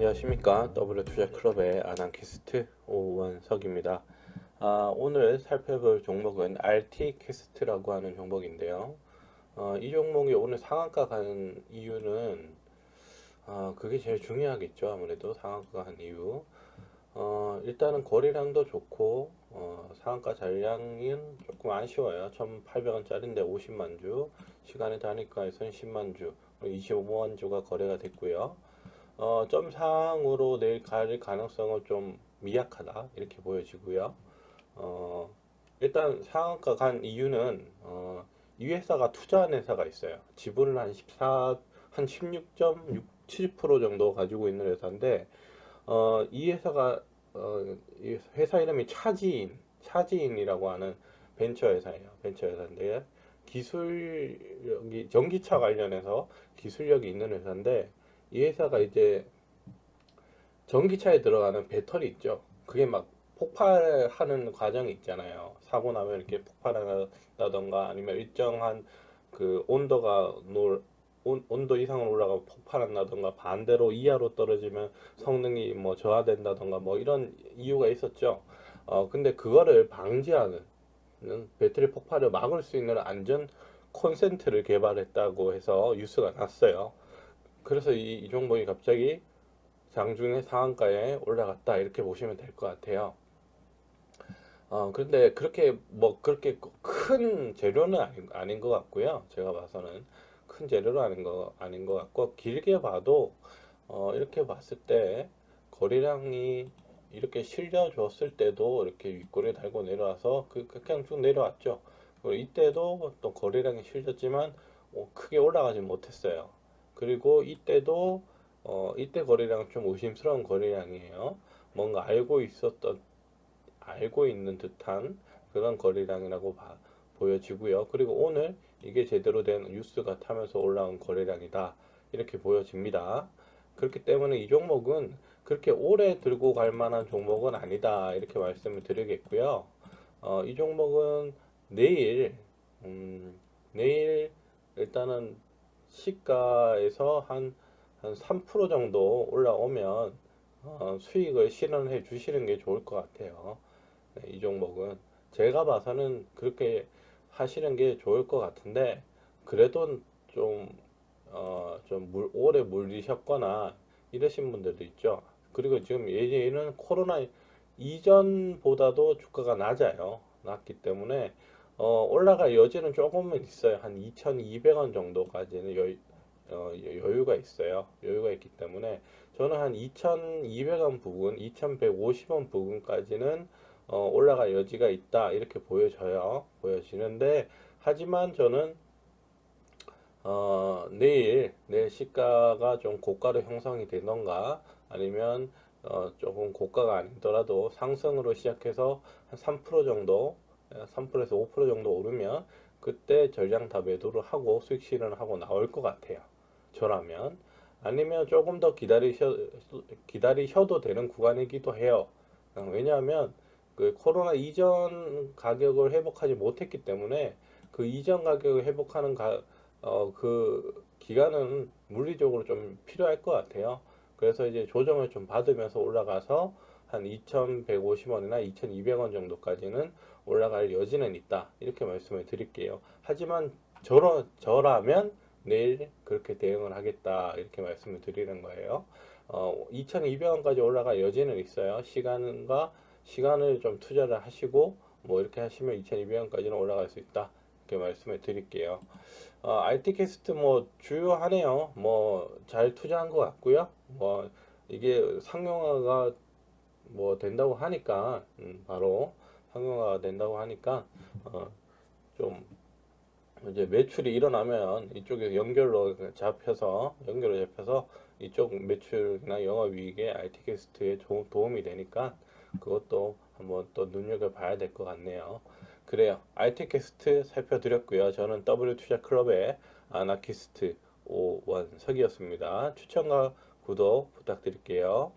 안녕하십니까 W투자클럽의 아난키스트 오원석입니다. 아, 오늘 살펴볼 종목은 RT캐스트라고 하는 종목인데요. 어, 이 종목이 오늘 상한가 간 이유는 아, 그게 제일 중요하겠죠. 아무래도 상한가 간 이유. 어, 일단은 거래량도 좋고 어, 상한가 잔량은 조금 아쉬워요. 1,800원짜리인데 50만 주, 시간의 단위가에서는 10만 주, 25만 주가 거래가 됐고요. 어, 점상으로 내일 갈 가능성은 좀 미약하다 이렇게 보여지고요. 어, 일단 상한가 간 이유는 어, 이 회사가 투자한 회사가 있어요. 지분을 한 14, 한 16.67% 정도 가지고 있는 회사인데 어, 이 회사가 어, 이 회사 이름이 차지인, 차지인이라고 하는 벤처 회사예요. 벤처 회사인데 기술력이 전기차 관련해서 기술력이 있는 회사인데 이 회사가 이제 전기차에 들어가는 배터리 있죠. 그게 막 폭발하는 과정이 있잖아요. 사고 나면 이렇게 폭발한다던가 아니면 일정한 그 온도가 놀 온, 온도 이상으로 올라가면 폭발한다던가 반대로 이하로 떨어지면 성능이 뭐 저하된다던가 뭐 이런 이유가 있었죠. 어 근데 그거를 방지하는 배터리 폭발을 막을 수 있는 안전 콘센트를 개발했다고 해서 뉴스가 났어요. 그래서 이, 이 종목이 갑자기 장중에 상한가에 올라갔다 이렇게 보시면 될 것 같아요. 어, 그런데 그렇게 뭐 그렇게 큰 재료는 아닌, 아닌 것 같고요. 제가 봐서는 큰 재료는 아닌 거 아닌 것 같고 길게 봐도 어, 이렇게 봤을 때 거래량이 이렇게 실려줬을 때도 이렇게 윗꼬리 달고 내려와서 그 그냥 쭉 내려왔죠. 그리고 이때도 또 거래량이 실렸지만 어, 크게 올라가지 못했어요. 그리고 이때도 어, 이때 거래량 좀 의심스러운 거래량이에요. 뭔가 알고 있었던 알고 있는 듯한 그런 거래량이라고 봐, 보여지고요. 그리고 오늘 이게 제대로 된 뉴스가 타면서 올라온 거래량이다. 이렇게 보여집니다. 그렇기 때문에 이 종목은 그렇게 오래 들고 갈 만한 종목은 아니다. 이렇게 말씀을 드리겠고요. 어, 이 종목은 내일, 음, 내일 일단은 시가에서 한, 한 3% 정도 올라오면 어, 수익을 실현해 주시는 게 좋을 것 같아요. 네, 이 종목은 제가 봐서는 그렇게 하시는 게 좋을 것 같은데 그래도 좀, 어, 좀 물, 오래 물리셨거나 이러신 분들도 있죠. 그리고 지금 얘는 코로나 이전보다도 주가가 낮아요. 낮기 때문에 어, 올라갈 여지는 조금은 있어요. 한 2,200원 정도까지는 여, 어, 여유가 있어요. 여유가 있기 때문에 저는 한 2,200원 부분, 2,150원 부분까지는 어, 올라갈 여지가 있다 이렇게 보여져요. 보여지는데 하지만 저는 어, 내일 내일 시가가 좀 고가로 형성이 되던가 아니면 어, 조금 고가가 아니더라도 상승으로 시작해서 한 3% 정도 3%에서 5% 정도 오르면 그때 전량 다 매도를 하고 수익 실현을 하고 나올 것 같아요. 저라면 아니면 조금 더 기다리셔 기다리셔도 되는 구간이기도 해요. 어, 왜냐하면 그 코로나 이전 가격을 회복하지 못했기 때문에 그 이전 가격을 회복하는 가, 어, 그 기간은 물리적으로 좀 필요할 것 같아요. 그래서 이제 조정을 좀 받으면서 올라가서 한 2,150원이나 2,200원 정도까지는 올라갈 여지는 있다. 이렇게 말씀을 드릴게요. 하지만 저러, 저라면 내일 그렇게 대응을 하겠다. 이렇게 말씀을 드리는 거예요. 어, 2,200원까지 올라갈 여지는 있어요. 시간과 시간을 좀 투자를 하시고 뭐 이렇게 하시면 2,200원까지는 올라갈 수 있다. 이렇게 말씀을 드릴게요. 어, RT 캐스트 뭐 주요하네요. 뭐 잘 투자한 것 같고요. 뭐 이게 상용화가 뭐 된다고 하니까 음, 바로 상용화가 된다고 하니까 어, 좀 이제 매출이 일어나면 이쪽에 연결로 잡혀서 연결로 잡혀서 이쪽 매출이나 영업이익에 IT 캐스트에 도, 도움이 되니까 그것도 한번 또 눈여겨봐야 될 것 같네요. 그래요. IT 캐스트 살펴드렸고요. 저는 W 투자 클럽의 아나키스트 오원석이었습니다. 추천과 구독 부탁드릴게요.